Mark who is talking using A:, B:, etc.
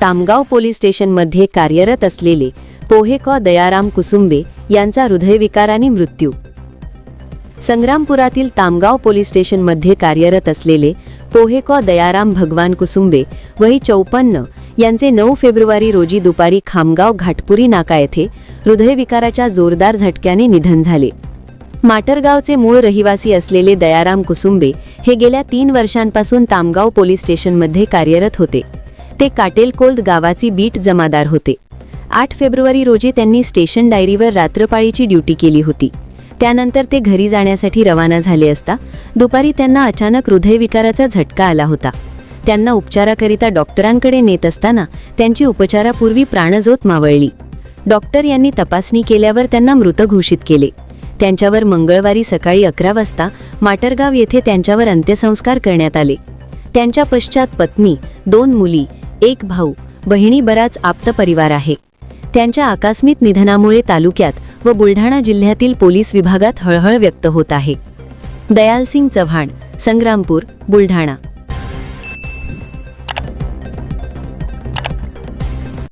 A: Tamgaon police स्टेशनमध्ये कार्यरत असलेले पोहेकॉ दयाराम कुसुंबे यांचा हृदयविकाराने मृत्यू. संग्रामपुरातील तामगाव पोलीस स्टेशनमध्ये कार्यरत असलेले पोहेकॉ दयाराम भगवान कुसुंबे वही चौपन्न यांचे नऊ फेब्रुवारी रोजी दुपारी खामगाव घाटपुरी नाका येथे हृदयविकाराच्या जोरदार झटक्याने निधन झाले. माटरगावचे मूळ रहिवासी असलेले दयाराम कुसुंबे हे गेल्या तीन वर्षांपासून तामगाव पोलीस स्टेशनमध्ये कार्यरत होते. ते काटेलकोल्द गावाची बीट जमादार होते. आठ फेब्रुवारी रोजी त्यांनी स्टेशन डायरीवर रात्रपाळीची ड्युटी केली होती. त्यानंतर ते घरी जाण्यासाठी रवाना झाले असता दुपारी त्यांना अचानक हृदयविकाराचा झटका आला होता. त्यांना उपचाराकरिता डॉक्टरांकडे नेत असताना त्यांची उपचारापूर्वी प्राणज्योत मावळली. डॉक्टर यांनी तपासणी केल्यावर त्यांना मृत घोषित केले. त्यांच्यावर मंगळवारी सकाळी अकरा वाजता माटरगाव येथे त्यांच्यावर अंत्यसंस्कार करण्यात आले. त्यांच्या पश्चात पत्नी दोन मुली एक भाऊ बहिणी बराच आप्त परिवार आहे. त्यांच्या आकस्मिक निधनामुळे तालुक्यात व बुलढाणा जिल्ह्यातील पोलीस विभागात हळहळ व्यक्त होत आहे. दयालसिंग चव्हाण संग्रामपूर बुलढाणा.